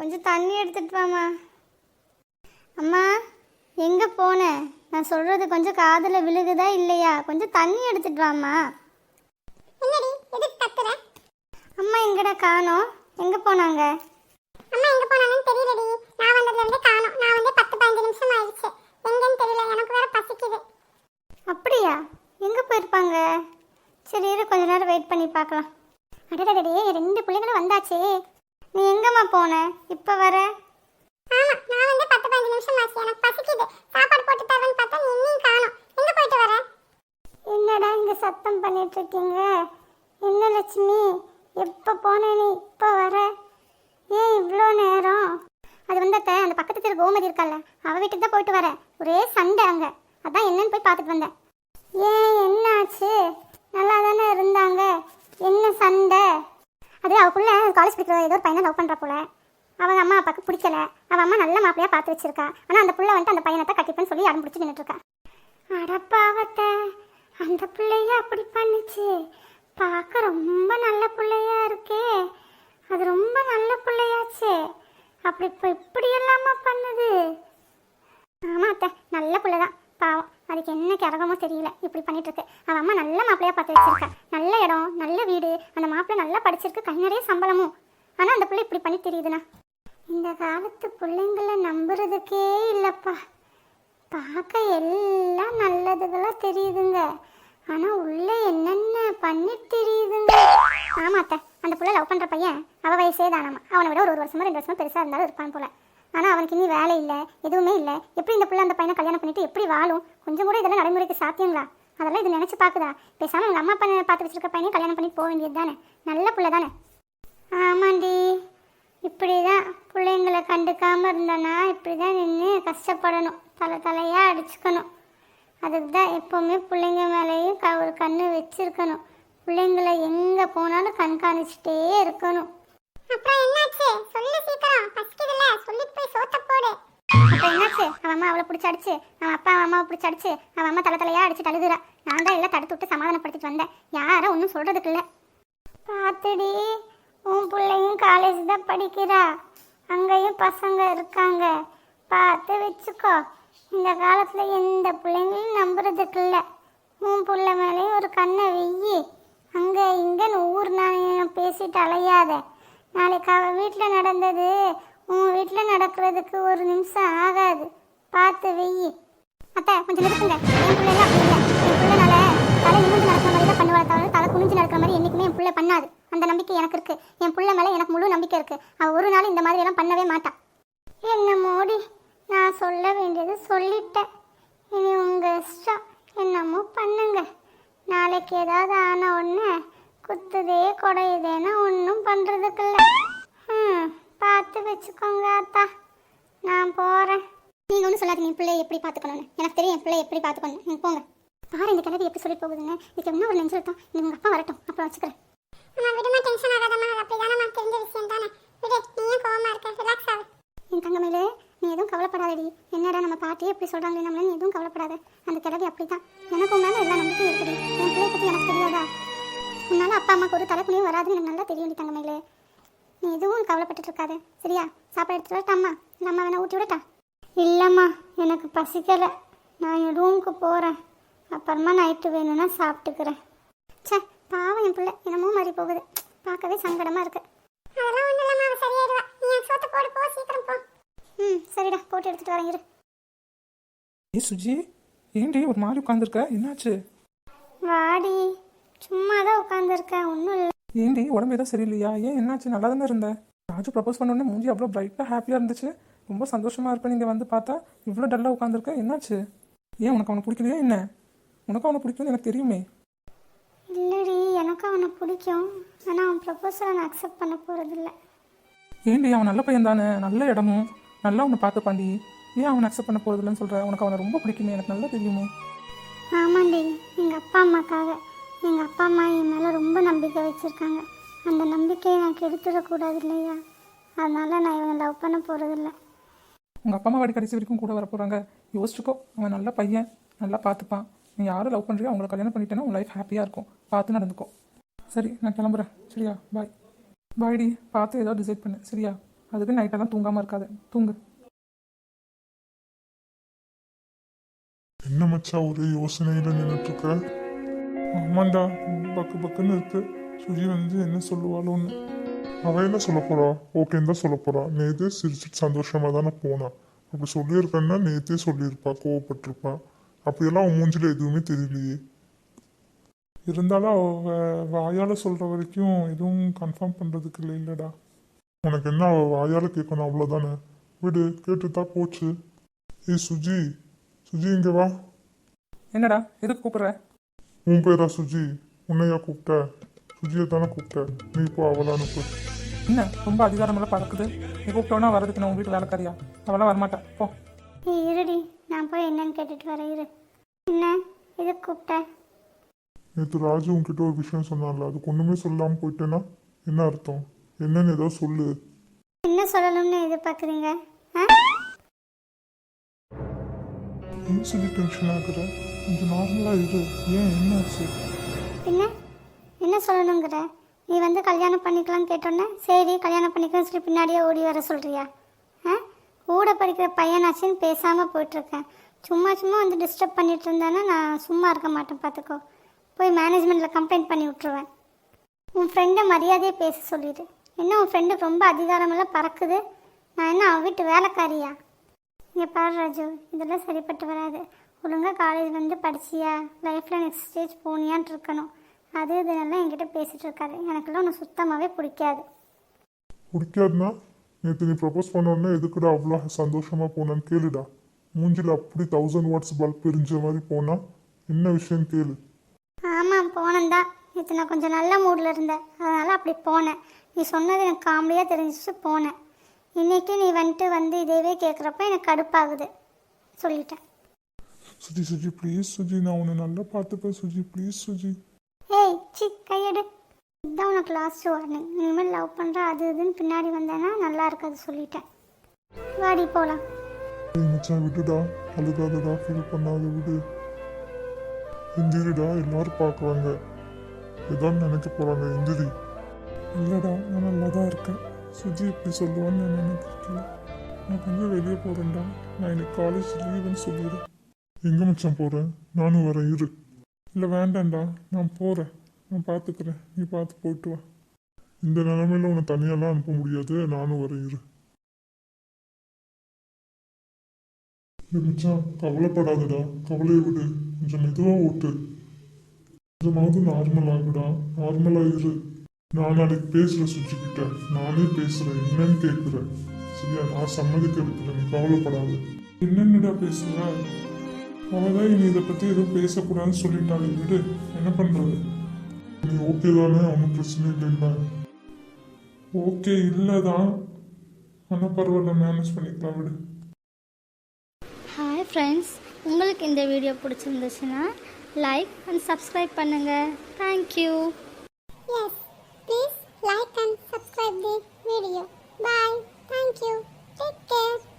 கொஞ்சம் தண்ணி எடுத்துட்டு வாம்மா. அம்மா எங்கே போன? நான் சொல்கிறது கொஞ்சம் காதில் விழுகுதா இல்லையா? கொஞ்சம் தண்ணி எடுத்துட்டு வாம்மா. என்னடி எதுக்கு கத்துற? அம்மா எங்கடா காணோம்? எங்கே போனாங்க? அம்மா எங்க போனாங்கன்னு தெரியலடி. நான் வந்ததுல இருந்து காணோம். நான் வந்து பத்து பதினஞ்சு நிமிஷம் ஆயிடுச்சு. எங்கன்னு தெரியல. எனக்கு வேற பசிக்குது. அப்படியா? எங்கே போயிருப்பாங்க? சரி இரு கொஞ்ச நேரம் வெயிட் பண்ணி பார்க்கலாம். அடடடே ரெண்டு பிள்ளைங்களும் வந்தாச்சே. நீ எங்கம்மா போன? இப்போ வர? ஆமா நான் வந்து பத்து பதினஞ்சு நிமிஷம் ஆச்சு. எனக்கு பசிக்குது. சாப்பாடு போட்டு தரேன்னு பார்த்தா நீ இன்னும் காணோம். எங்க போயிட்டு வர? என்னடா இங்கே சத்தம் பண்ணிட்டு இருக்கீங்க? என்ன லட்சுமி? எப்போ போன நீ? இப்போ வர? ஏன் இவ்வளோ நேரம்? அது வந்து அத்தை, அந்த பக்கத்து தெரு கோமதி இருக்கால அவ வீட்டுக்கு தான் போயிட்டு வரேன். ஒரே சண்டை அங்க. அதான் என்னன்னு போய் பார்த்துட்டு வந்தேன். ஏன் என்னாச்சு? நல்லா தானே இருந்தாங்க. என்ன சண்டை? அது அவ பிள்ளை காலேஜ் படிக்கிற ஏதோ ஒரு பையனை லவ் பண்றா போல. அவங்க அம்மா அப்பாவுக்கு பிடிக்கல. அவன் அம்மா நல்ல மாப்பிளையா பார்த்து வச்சிருக்கா. ஆனால் அந்த பிள்ளை வந்துட்டு அந்த பையனை தான் கட்டிப்பேன்னு சொல்லி அடம் பிடிச்சி நின்றுட்டு இருக்கா. அடப்பாவத்த அந்த பிள்ளைய அப்படி பண்ணுச்சு. பார்க்க ரொம்ப நல்ல பிள்ளையா இருக்கே. அது ரொம்ப நல்ல பிள்ளையாச்சே. அப்படி இப்போ இப்படி எல்லாமா பண்ணுது? ஆமா அத்தை நல்ல பிள்ளை தான் பாவம். அதுக்கு என்ன கிரகமோ தெரியல. இப்படி பண்ணிட்டு இருக்கு அவன் அம்மா நல்ல மாப்பிளையா பார்த்து வச்சிருக்கா. நல்ல இடம் நல்ல வீடு. அந்த மாப்பிள்ளை நல்லா படிச்சிருக்கு. கை நிறைய சம்பளமும். ஆனா அந்த பிள்ளை இப்படி பண்ணி தெரியுதுண்ணா. இந்த காலத்து பிள்ளைங்கள நம்புறதுக்கே இல்லைப்பா. பார்க்க எல்லாம் நல்லதுகளா தெரியுதுங்க. ஆனால் உள்ள என்னென்ன பண்ணி தெரியுதுங்க. ஆமாத்த அந்த புள்ள லவ் பண்ற பையன். அவ வயசே தானாமா. அவனை விட ஒரு ஒரு வருஷமா ரெண்டு வருஷமா பெருசா இருந்தாலும் இருப்பான் போல. ஆனால் அவனுக்கு இனி வேலை இல்லை எதுவுமே இல்லை. எப்படி இந்த பிள்ளை அந்த பையனை கல்யாணம் பண்ணிட்டு எப்படி வாழும்? கொஞ்சம் கூட இதெல்லாம் நடைமுறைக்கு சாத்தியங்களா? அதெல்லாம் இது நினச்சி பார்க்குதா? பேசாமல் உங்கள் அம்மா அப்பா பார்த்து வச்சிருக்க பையனையும் கல்யாணம் பண்ணி போக வேண்டியது தானே? நல்ல பிள்ளை தானே? ஆமாண்டி. இப்படி தான் பிள்ளைங்களை கண்டுக்காமல் இருந்தோன்னா இப்படி தான் நின்று கஷ்டப்படணும். தலை தலையாக அடிச்சுக்கணும். அதுக்கு தான் எப்போவுமே பிள்ளைங்க மேலேயும் க ஒரு கண்ணு வச்சிருக்கணும். பிள்ளைங்களை எங்கே போனாலும் கண்காணிச்சிட்டே இருக்கணும். அப்புறம் என்னாச்சு? சொல்லு சீக்கிரம். பசிக்குதுல்ல. சொல்லிட்டு போய் சோத்த போடு. அப்புறம் என்னாச்சு? அவன் அம்மா அவளை பிடிச்சி அடிச்சு அவன் அப்பா அவன் அம்மாவை பிடிச்சி அடிச்சு அவன் அம்மா தலை தலையா அடிச்சு அழுகுறா நான் தான் எல்லாம் தடுத்து விட்டு சமாதானப்படுத்திட்டு வந்தேன். யாரும் ஒன்றும் சொல்றதுக்கு இல்லை. பார்த்துடி. உன் பிள்ளையும் காலேஜ் தான் படிக்கிறா. அங்கேயும் பசங்க இருக்காங்க. பார்த்து வச்சுக்கோ. இந்த காலத்தில் எந்த பிள்ளைங்களும் நம்புறதுக்கு இல்லை. உன் பிள்ளை மேலேயும் ஒரு கண்ணை வெய்யி அங்கே இங்கன்னு ஊர் நான் பேசிட்டு அலையாத. நாளைக்கு அவள் வீட்டில் நடந்தது. உன் வீட்டில் நடக்கிறதுக்கு ஒரு நிமிஷம் ஆகாது. பார்த்து வெய்யி அத்தை கொஞ்சம் நிறுத்துங்க. என் பிள்ளைல அப்படி இல்லை. என் பிள்ளைனால தலை நிமிர்ந்து நடக்கிற மாதிரி தான் பண்ணுவாள் தவிர தலை குனிஞ்சு நடக்கிற மாதிரி என்றைக்குமே என் பிள்ளை பண்ணாது. அந்த நம்பிக்கை எனக்கு இருக்கு. என் பிள்ளை மேலே எனக்கு முழு நம்பிக்கை இருக்கு. அவள் ஒரு நாள் இந்த மாதிரி எல்லாம் பண்ணவே மாட்டான் என்ன மோடி? நான் சொல்ல வேண்டியது சொல்லிட்டேன். இனி உங்கள் இஷ்டம் என்னமோ பண்ணுங்க. நாளைக்கு ஏதாவது ஆன உடனே குத்துதே குடையுதேன்னு ஒன்றும் பண்ணுறதுக்கு இல்லை ம் பார்த்து வச்சுக்கோங்க அத்தா. நான் போகிறேன் நீங்க ஒன்றும் சொல்லாதீங்க என் பிள்ளையை எப்படி பார்த்துக்கணும்னு. எனக்கு தெரியும் என் பிள்ளையை எப்படி பார்த்துக்கணும் நீங்க போங்க. பாரு இந்த கிழவி எப்படி சொல்லி போகுதுங்க இதுக்கு என்ன ஒரு நெஞ்சிருத்தம் நீ உங்க அப்பா வரட்டும். அப்புறம் வச்சுக்கிறேன். விடுமா டென்ஷன் ஆகாதம்மா அது அப்படிதானம்மா தெரிஞ்ச விஷயம் தானே. விடு நீ ஏன் கோவமா இருக்க. ரிலாக்ஸ் ஆகு. என் தங்கமேலே நீ எதுவும் கவலைப்படாதடி. என்னடா நம்ம பாட்டியே இப்படி சொல்றாங்களே எனக்கு நல்லா தெரியும் தங்கமேலே நீ எதுவும் கவலைப்பட்டுட்டு இருக்காத சரியா? சாப்பாடு எடுத்துட்டு வரட்டாம்மா அம்மா? வேணா ஊட்டி விடட்டா? இல்லைம்மா எனக்கு பசிக்கலை. நான் என் ரூமுக்கு போகிறேன் அப்புறமா நைட்டு வேணும்னா சாப்பிட்டுக்கிறேன். ச்சே பாவம் என் பிள்ளை. என்னமோ மாதிரி போகுது. பார்க்கவே சங்கடமா இருக்கு. அதெல்லாம் ஒண்ணும் இல்லம்மா அவ சரியாயிடுவா. நீ என் சோத்த போடு போ சீக்கிரம் போ. ம் சரிடா. போட்டு எடுத்துட்டு வரேன் இரு. ஏ சுஜி ஏன்டி ஒரு மாதிரி உட்காந்துருக்க என்னாச்சு? வாடி சும்மா தான் உட்காந்துருக்கேன் ஒன்றும் இல்லை. ஏன்டி உடம்பு எதுவும் சரியில்லையா? ஏன் என்னாச்சு? நல்லா தானே இருந்த? ராஜு ப்ரப்போஸ் பண்ண உடனே மூஞ்சி அவ்வளோ பிரைட்டாக ஹாப்பியாக இருந்துச்சு. ரொம்ப சந்தோஷமா இருப்பேன் நீங்கள் வந்து பார்த்தா. இவ்வளோ டல்லாக உட்காந்துருக்க என்னாச்சு? ஏன் உனக்கு அவனை பிடிக்கலையா என்ன? உனக்கு அவனை பிடிக்கும்னு எனக்கு தெரியுமே. இல்லடி எனக்கு அவனை பிடிக்கும். ஆனால் அவன் ப்ரப்போசலை நான் அக்செப்ட் பண்ண போகிறதில்ல ஏன்டி அவன் நல்ல பையன் தானே? நல்ல இடமும். நல்லா உன்னை பார்த்துப்பாண்டி ஏன் அவனை அக்செப்ட் பண்ண போகிறதில்லன்னு சொல்கிற உனக்கு அவனை ரொம்ப பிடிக்குமே. எனக்கு நல்லா தெரியுமே. ஆமாண்டி எங்கள் அப்பா அம்மாக்காக. எங்கள் அப்பா அம்மா என் மேலே ரொம்ப நம்பிக்கை வச்சுருக்காங்க. அந்த நம்பிக்கையை நான் கெடுத்துடக்கூடாது இல்லையா அதனால் நான் இவனை லவ் பண்ண போகிறதில்ல உங்கள் அப்பா அம்மா வாடி கடைசி வரைக்கும் கூட வர போகிறாங்க யோசிச்சுக்கோ அவன் நல்ல பையன் நல்லா பார்த்துப்பான். நீ யாரை லவ் பண்ணுறியோ அவங்கள கல்யாணம் பண்ணிட்டேன்னா உன் லைஃப் ஹாப்பியாக இருக்கும். பார்த்து நடந்துக்கோ. சரி நான் கிளம்புறேன். சரியா? பாய் பாய்டி பார்த்து ஏதாவது டிசைட் பண்ணு. சரியா? அதுக்கு நைட்டெல்லாம் தூங்காமல் இருக்காது. தூங்கு. என்ன மச்சான் ஒரே யோசனையில நின்றுட்டு இருக்க? ஆமாண்டா பக்கு பக்குன்னு இருக்கு. சுஜி வந்து என்ன சொல்லுவாளோன்னு அவ என்ன சொல்ல போறா? ஓகேன்னு தான் சொல்ல போறா. நேத்தே சிரிச்சிட்டு சந்தோஷமா தானே போனா. அப்படி சொல்லியிருக்கேன்னா நேத்தே சொல்லியிருப்பா கோவப்பட்டிருப்பா. அப்படியெல்லாம் அவன் மூஞ்சில எதுவுமே தெரியலையே. இருந்தாலும் அவ வாயால் வாயால சொல்ற வரைக்கும் எதுவும் கன்ஃபார்ம் பண்றதுக்கு இல்லை இல்லடா. உனக்கு என்ன அவ வாயால கேட்கணும் அவ்வளோதானே விடு கேட்டுதான் போச்சு. ஏய் சுஜி. சுஜி இங்க வா. என்னடா எதுக்கு கூப்பிட்ற? உன் பேரா சுஜி. உன்னையா கூப்பிட்ட. சுஜியை தானே கூப்பிட்ட. நீ இப்போ அவளை அனுப்பு. என்ன? ரொம்ப அதிகாரமெல்லாம் பறக்குது. நீ கூப்பிட்டோன்னா வரதுக்கு நான் உங்கள் வீட்டு வேலைக்காரியா? அவளாம் வரமாட்டேன் போ. இருடி. நான் போய் என்னன்னு கேட்டுட்டு வரேன் இரு. என்ன? எதுக்கு கூப்பிட்ட? நேற்று ராஜு உன்கிட்ட ஒரு விஷயம் சொன்னான்ல. அதுக்கு ஒன்றுமே சொல்லாமல் போயிட்டேன்னா என்ன அர்த்தம்? என்னன்னு ஏதோ சொல்லு. என்ன சொல்லணும்னு எதிர்பார்க்குறீங்க? ஆ? ஏன் சொல்லி டென்ஷன் ஆகுற. கொஞ்சம் நார்மலாக இரு. ஏன் என்னாச்சு பின்ன? என்ன சொல்லணுங்கிற? நீ வந்து கல்யாணம் பண்ணிக்கலாம்னு கேட்டோன்னே சரி கல்யாணம் பண்ணிக்கலாம் சொல்லி பின்னாடியே ஓடி வர சொல்கிறியா ஆ? கூட படிக்கிற பையனாச்சின்னு பேசாமல் போயிட்டுருக்கேன் சும்மா சும்மா வந்து டிஸ்டர்ப் பண்ணிட்டு இருந்தேன்னா நான் சும்மா இருக்க மாட்டேன் பார்த்துக்கோ. போய் மேனேஜ்மெண்ட்டில் கம்ப்ளைண்ட் பண்ணி விட்ருவேன் உன் ஃப்ரெண்டை மரியாதையை பேச சொல்லிடு. என்ன உன் ஃப்ரெண்டு ரொம்ப அதிகாரமெல்லாம் பறக்குது? நான் என்ன அவன் வீட்டு வேலைக்காரியா? இங்கே பாரு ராஜு இதெல்லாம் சரிப்பட்டு வராது. ஒழுங்காக காலேஜ் வந்து படிச்சியா? லைஃப்பில் நெக்ஸ்ட் ஸ்டேஜ் போனியான்ட்டு இருக்கணும். அது இதெல்லாம் என்கிட்ட பேசிகிட்டு இருக்காரு. எனக்கெல்லாம் ஒன்று சுத்தமாகவே பிடிக்காது. பிடிக்காதுன்னா நேற்று நீ ப்ரப்போஸ் பண்ண உடனே எதுக்குடா அவ்வளோ சந்தோஷமா போனான்னு கேளுடா. மூஞ்சில அப்படி தௌசண்ட் வாட்ஸ் பல்ப் எரிஞ்ச மாதிரி போனா என்ன விஷயம் கேளு. ஆமாம் போனேன்தான் நேற்று நான் கொஞ்சம் நல்ல மூடில் இருந்தேன். அதனால் அப்படி போனேன். நீ சொன்னது எனக்கு காமெடியாக தெரிஞ்சிச்சு போனேன். இன்னைக்கு நீ வந்துட்டு வந்து இதேவே கேட்குறப்ப எனக்கு கடுப்பாகுது. சொல்லிட்டேன். சுஜி சுஜி ப்ளீஸ் சுஜி நான் உன்னை நல்லா பார்த்துப்பேன் சுஜி ப்ளீஸ் சுஜி. ஏய் சி கையெடு. இதுதான் உனக்கு லாஸ்ட் வார்னிங் இனிமேல் லவ் பண்ணுற அது இதுன்னு பின்னாடி வந்தேன்னா நல்லா இருக்காது சொல்லிட்டேன். வாடி போகலாம் மச்சான் விடுடா. அழுகாதடா ஃபீல் பண்ணாத விடு. எந்திரிடா எல்லாரும் பார்க்குறாங்க. ஏதாவது நினைக்க போறாங்க எந்திரி இல்லைடா நான் நல்லா தான் இருக்கேன். சுஜி இப்படி சொல்லுவான்னு நான் நினைக்கிறேன் நான் கொஞ்சம் வெளியே போகிறேன்டா நான் எனக்கு காலேஜ் லீவுன்னு சொல்லிடுறேன். எங்கே மச்சான் போகிறேன் நானும் வரேன் இரு. இல்லை வேண்டாம்டா. நான் போகிறேன் நான் பார்த்துக்கிறேன் நீ பார்த்து போயிட்டு வா. இந்த நிலமையில உன்னை தனியாலாம் அனுப்ப முடியாது. நானும் வரேன் இரு. டேய் மச்சான் கவலைப்படாதடா. கவலையை விடு. கொஞ்சம் மெதுவாக ஓட்டு. கொஞ்சமாவது நார்மல் ஆகுடா. நார்மலாக இரு. நான் நாளைக்கு பேசுகிறேன் சுஜி கிட்ட நானே பேசுகிறேன் என்னன்னு கேட்குறேன் சரியா? நான் சம்மதிக்க நீ கவலைப்படாத. என்னன்னுடா பேசுற? அவதான் இனி இதை பற்றி எதுவும் பேசக்கூடாதுன்னு சொல்லிட்டாங்க விடு. என்ன பண்ணுறது நீ ஓகே தானே? ஒன்றும் பிரச்சனை இல்லைல்ல. ஓகே இல்லை தான் ஆனால் பரவாயில்ல மேனேஜ் பண்ணிக்கலாம் விடு. ஹாய் ஃப்ரெண்ட்ஸ் உங்களுக்கு இந்த வீடியோ பிடிச்சிருந்துச்சுன்னா லைக் அண்ட் சப்ஸ்கிரைப் பண்ணுங்கள் thank you Yes, please like and subscribe the video. Bye. Thank you. Take care.